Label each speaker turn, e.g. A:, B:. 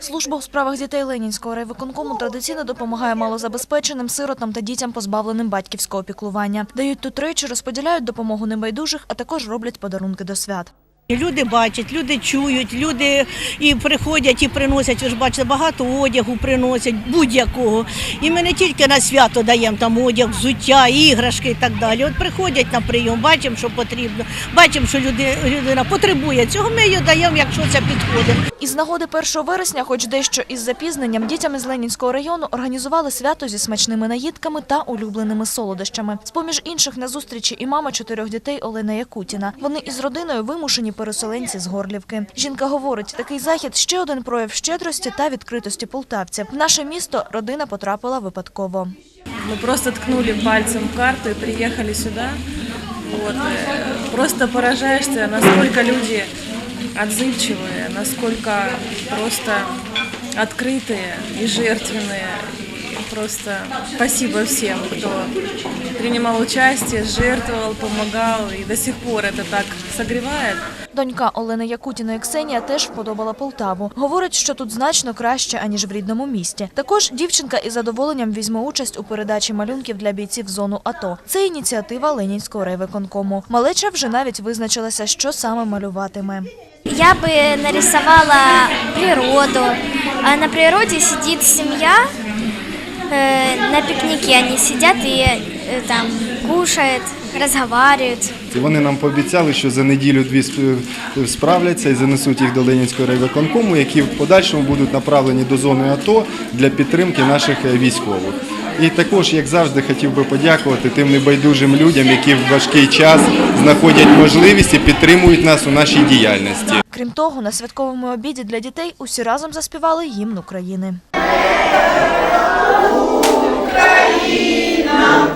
A: Служба у справах дітей Ленінського райвиконкому традиційно допомагає малозабезпеченим сиротам та дітям, позбавленим батьківського піклування. Дають тут речі, розподіляють допомогу небайдужих, а також роблять подарунки до свят.
B: Люди бачать, люди чують, люди і приходять, і приносять. Ви ж бачите, багато одягу приносять, будь-якого. І ми не тільки на свято даємо там одяг, взуття, іграшки і так далі. От приходять на прийом, бачимо, що потрібно, бачимо, що люди, людина потребує цього. Ми її даємо, якщо це підходить.
A: Із нагоди 1 вересня, хоч дещо із запізненням, дітям із Ленінського району організували свято зі смачними наїдками та улюбленими солодощами. З-поміж інших на зустрічі і мама чотирьох дітей Олена Якутіна. Вони із родиною вимушені переселенці з Горлівки. Жінка говорить, такий захід ще один прояв щедрості та відкритості полтавців. В наше місто родина потрапила випадково.
C: Мы просто ткнули пальцем в карту и приехали сюда. Вот. э, Просто поражаешься, насколько люди отзывчивые, насколько просто открытые и жертвенные. Просто спасибо всем, кто принимал участие, жертвовал, помогал. И до сих пор это так согревает.
A: Донька Олени Якутіної Ксенія теж вподобала Полтаву. Говорить, що тут значно краще, аніж в рідному місті. Також дівчинка із задоволенням візьме участь у передачі малюнків для бійців зону АТО. Це ініціатива Ленінського райвиконкому. Малеча вже навіть визначилася, що саме малюватиме.
D: Я бы нарисовала природу. А на природе сидит семья, э, на пикнике они сидят и э, там кушают, разговаривают.
E: І Вони нам пообіцяли, що за неділю-дві сп- справляться і занесуть їх до Ленінського райвиконкому, які в подальшому будуть направлені до зони АТО для підтримки наших е, військових. І також, як завжди, хотів би подякувати тим небайдужим людям, які в важкий час знаходять можливість і підтримують нас у нашій діяльності.
A: Крім того, на святковому обіді для дітей усі разом заспівали гімн України.
D: Україна!